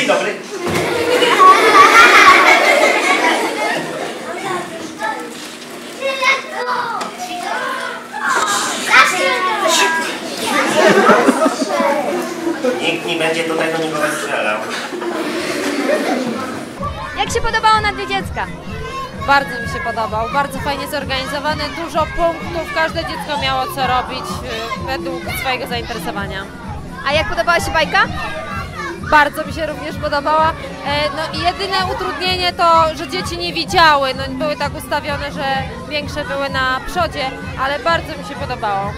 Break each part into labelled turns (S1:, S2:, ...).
S1: Dzień dobry. Nikt nie będzie do tego nikogo strzelał.
S2: Jak się podobało na Dniu Dziecka?
S3: Bardzo mi się podobał, bardzo fajnie zorganizowany, dużo punktów, każde dziecko miało co robić y, według swojego zainteresowania.
S2: A jak podobała się bajka?
S3: Bardzo mi się również podobała. E, No i jedyne utrudnienie to, że dzieci nie widziały, no były tak ustawione, że większe były na przodzie, ale bardzo mi się podobało.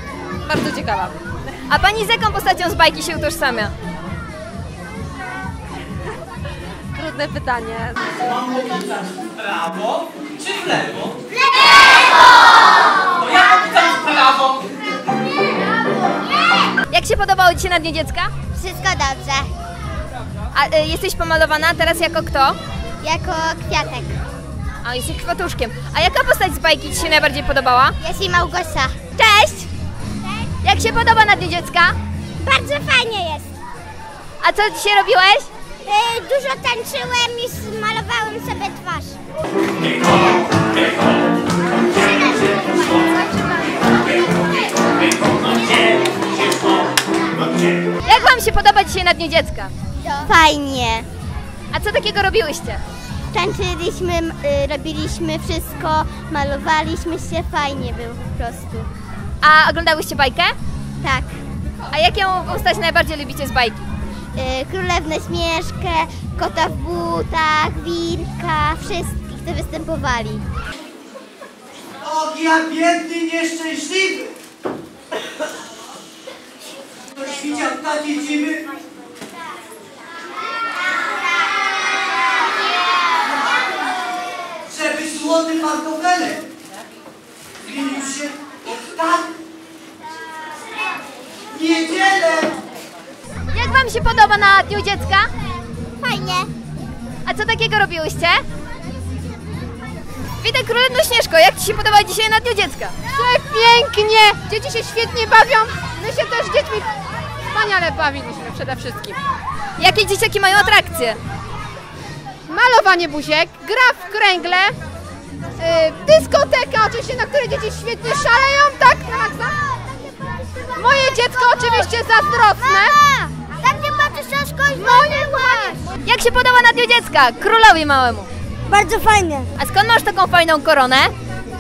S3: Bardzo ciekawa.
S2: A pani z jaką postacią z bajki się utożsamia?
S3: Trudne pytanie.
S4: Mam opisać w prawo czy w lewo? W lewo! To ja opisam w prawo.
S2: Jak się podobało Ci się na Dniu Dziecka?
S5: Wszystko dobrze.
S2: A y, jesteś pomalowana teraz jako kto?
S5: Jako kwiatek.
S2: A jesteś kwiatuszkiem. A jaka postać z bajki Ci się najbardziej podobała?
S5: Jest i Małgosia.
S2: Cześć! Jak się podoba na Dniu Dziecka?
S5: Bardzo fajnie jest.
S2: A co dzisiaj robiłeś?
S5: Y, dużo tańczyłem i zmalowałem sobie twarz.
S2: Jak Wam się podoba dzisiaj na Dniu Dziecka?
S5: Fajnie.
S2: A co takiego robiłyście?
S5: Tańczyliśmy, y, robiliśmy wszystko, malowaliśmy się, fajnie było po prostu.
S2: A oglądałyście bajkę?
S5: Tak.
S2: A jaką postać najbardziej lubicie z bajki?
S5: Y, Królewnę Śmieszkę, Kota w butach, Wilka, wszystkich, co występowali.
S4: Och, ja biedny, nieszczęśliwy. Ktoś widział takie dziwy? Pantofelek zmienił się w tak niedzielę.
S2: Jak Wam się podoba na Dniu Dziecka?
S5: Fajnie.
S2: A co takiego robiłyście? Witaj Królewno Śnieżko, jak Ci się podoba dzisiaj na Dniu Dziecka?
S3: Pięknie! Dzieci się świetnie bawią. My się też z dziećmi wspaniale bawiliśmy przede wszystkim.
S2: Jakie dzieciaki mają atrakcje?
S3: Malowanie buziek, gra w kręgle, dyskoteka oczywiście, na której dzieci świetnie szaleją, tak? Maksa? Moje dziecko oczywiście zazdrosne.
S5: Książką i
S2: Jak się podoba na Dniu Dziecka? Królowi małemu.
S5: Bardzo fajnie.
S2: A skąd masz taką fajną koronę?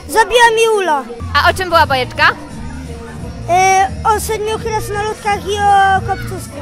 S5: Zabiła mi Ula.
S2: A o czym była bajeczka?
S5: E, o siedmiu krasnoludkach i o kopcusku.